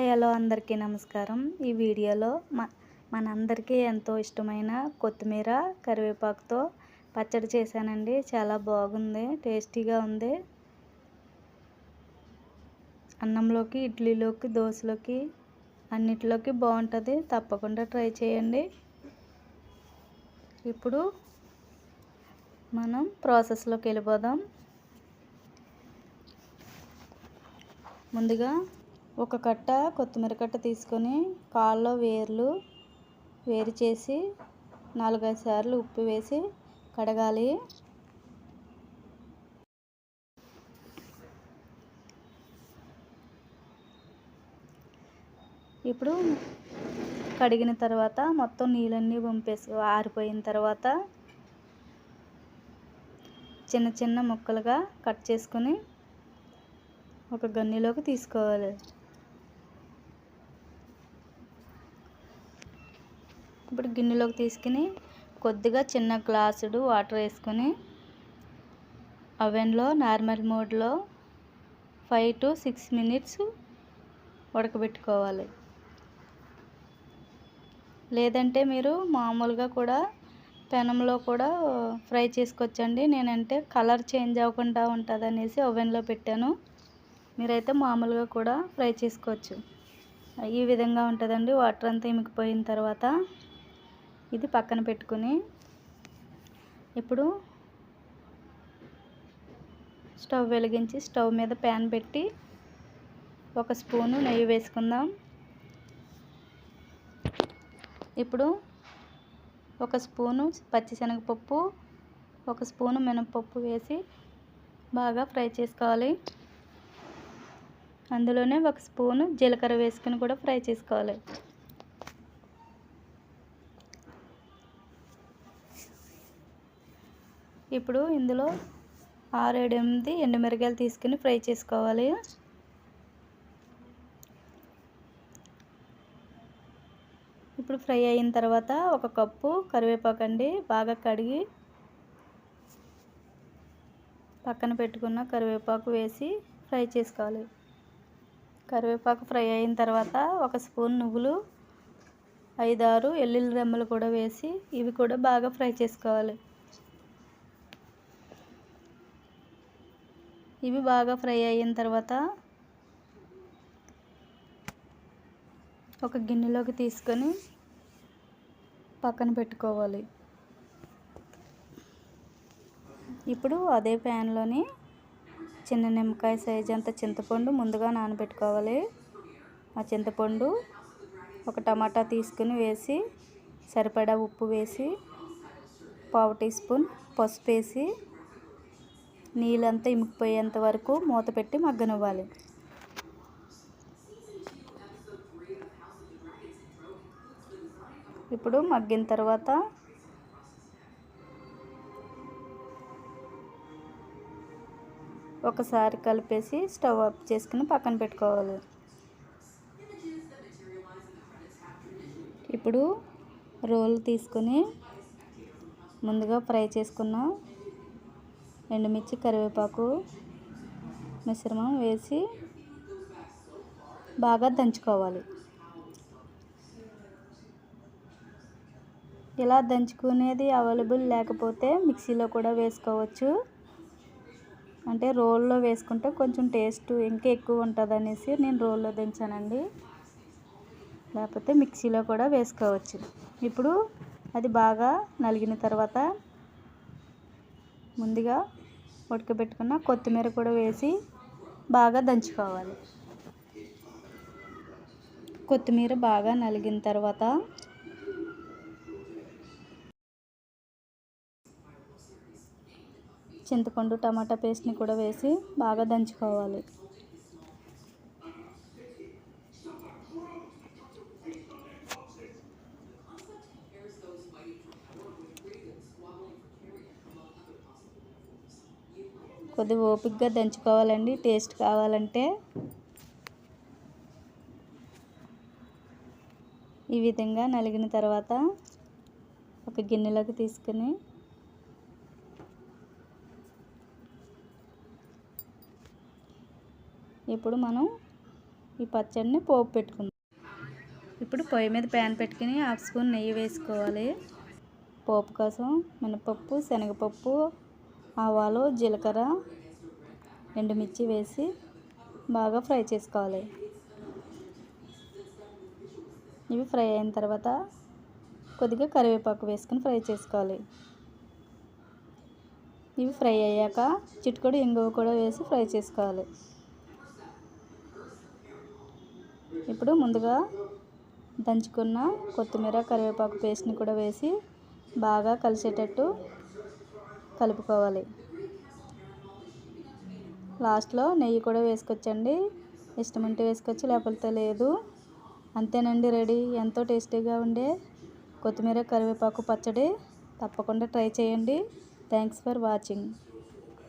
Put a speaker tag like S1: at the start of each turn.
S1: Hello అందరికీ నమస్కారం. ఈ వీడియోలో మ మనందరికీ ఎంతో ఇష్టమైన కొత్తిమీర కరివేపాకుతో పచ్చడి చేశానండి. చాలా బాగుంది టేస్టీగా ఉంది. అన్నంలోకి ఇడ్లీలోకి దోశలోకి అన్నిటిలోకి బాగుంటుంది. తప్పకుండా ట్రై చేయండి. ఇప్పుడు మనం ప్రాసెస్లోకి వెళ్ళిపోదాం. ముందుగా ఒక కట్ట కొత్తిమీర కట్ట తీసుకొని కాళ్ళలో వేర్లు వేరు చేసి నాలుగైదు సార్లు ఉప్పు వేసి కడగాలి. ఇప్పుడు కడిగిన తర్వాత మొత్తం నీళ్ళన్నీ పంపేసి ఆరిపోయిన తర్వాత చిన్న చిన్న ముక్కలుగా కట్ చేసుకొని ఒక గన్నిలోకి తీసుకోవాలి. ఇప్పుడు గిన్నెలోకి తీసుకుని కొద్దిగా చిన్న గ్లాసుడు వాటర్ వేసుకొని అవెన్లో నార్మల్ మోడ్లో ఫైవ్ టు సిక్స్ మినిట్స్ ఉడకబెట్టుకోవాలి. లేదంటే మీరు మామూలుగా కూడా పెనంలో కూడా ఫ్రై చేసుకోవచ్చండి. నేనంటే కలర్ చేంజ్ అవ్వకుండా ఉంటుంది అనేసి ఓవెన్లో పెట్టాను. మీరైతే మామూలుగా కూడా ఫ్రై చేసుకోవచ్చు. ఈ విధంగా ఉంటుందండి. వాటర్ అంతా ఇమికిపోయిన తర్వాత ఇది పక్కన పెట్టుకుని ఇప్పుడు స్టవ్ వెలిగించి స్టవ్ మీద ప్యాన్ పెట్టి ఒక స్పూను నెయ్యి వేసుకుందాం. ఇప్పుడు ఒక స్పూను పచ్చిశనగపప్పు ఒక స్పూను మినపప్పు వేసి బాగా ఫ్రై చేసుకోవాలి. అందులోనే ఒక స్పూను జీలకర్ర వేసుకుని కూడా ఫ్రై చేసుకోవాలి. ఇప్పుడు ఇందులో ఆరేడు ఎనిమిది ఎండుమిరగాయలు తీసుకుని ఫ్రై చేసుకోవాలి. ఇప్పుడు ఫ్రై అయిన తర్వాత ఒక కప్పు కరివేపాకు అండి బాగా కడిగి పక్కన పెట్టుకున్న కరివేపాకు వేసి ఫ్రై చేసుకోవాలి. కరివేపాకు ఫ్రై అయిన తర్వాత ఒక స్పూన్ నువ్వులు ఐదారు ఎల్లుల్లి రెమ్మలు కూడా వేసి ఇవి కూడా బాగా ఫ్రై చేసుకోవాలి. ఇవి బాగా ఫ్రై అయిన తర్వాత ఒక గిన్నెలోకి తీసుకొని పక్కన పెట్టుకోవాలి. ఇప్పుడు అదే ప్యాన్లోని చిన్న నిమ్మకాయ సైజ్ అంత చింతపండు ముందుగా నానబెట్టుకోవాలి. ఆ చింతపండు ఒక టమాటా తీసుకుని వేసి సరిపడా ఉప్పు వేసి పావు టీ స్పూన్ పసుపు వేసి నీళ్ళంతా ఇమికిపోయేంత వరకు మూత పెట్టి మగ్గనివ్వాలి. ఇప్పుడు మగ్గిన తర్వాత ఒకసారి కలిపేసి స్టవ్ ఆఫ్ చేసుకుని పక్కన పెట్టుకోవాలి. ఇప్పుడు రోల్ తీసుకొని ముందుగా ఫ్రై చేసుకున్న ఎండుమిర్చి కరివేపాకు మిశ్రమం వేసి బాగా దంచుకోవాలి. ఇలా దంచుకునేది అవైలబుల్ లేకపోతే మిక్సీలో కూడా వేసుకోవచ్చు. అంటే రోల్లో వేసుకుంటే కొంచెం టేస్ట్ ఇంకా ఎక్కువ ఉంటుంది అనేసి నేను రోల్లో దంచానండి. లేకపోతే మిక్సీలో కూడా వేసుకోవచ్చు. ఇప్పుడు అది బాగా నలిగిన తర్వాత ముందుగా ఉడకబెట్టుకున్న కొత్తిమీర కూడా వేసి బాగా దంచుకోవాలి. కొత్తిమీర బాగా నలిగిన తర్వాత చింతపండు టమాటా పేస్ట్ని కూడా వేసి బాగా దంచుకోవాలి. కొద్దిగా ఓపికగా దంచుకోవాలండి. టేస్ట్ కావాలంటే ఈ విధంగా నలిగిన తర్వాత ఒక గిన్నెలోకి తీసుకుని ఇప్పుడు మనం ఈ పచ్చడిని పోపు పెట్టుకుందాం. ఇప్పుడు పొయ్యి మీద ప్యాన్ పెట్టుకుని హాఫ్ స్పూన్ నెయ్యి వేసుకోవాలి. పోపు కోసం మినపప్పు శనగపప్పు ఆవాలు జీలకర్ర ఎండుమిర్చి వేసి బాగా ఫ్రై చేసుకోవాలి. ఇవి ఫ్రై అయిన తర్వాత కొద్దిగా కరివేపాకు వేసుకొని ఫ్రై చేసుకోవాలి. ఇవి ఫ్రై అయ్యాక చిట్టుకొడి ఇంగువ కూడా వేసి ఫ్రై చేసుకోవాలి. ఇప్పుడు ముందుగా దంచుకున్న కొత్తిమీర కరివేపాకు పేస్ట్ని కూడా వేసి బాగా కలిసేటట్టు కలుపుకోవాలి. లాస్ట్లో నెయ్యి కూడా వేసుకొచ్చండి. ఇష్టం ఉంటే వేసుకోవచ్చు లేకపోతే లేదు. అంతేనండి రెడీ. ఎంతో టేస్టీగా ఉండే కొత్తిమీర కరివేపాకు పచ్చడి. తప్పకుండా ట్రై చేయండి. Thanks for watching.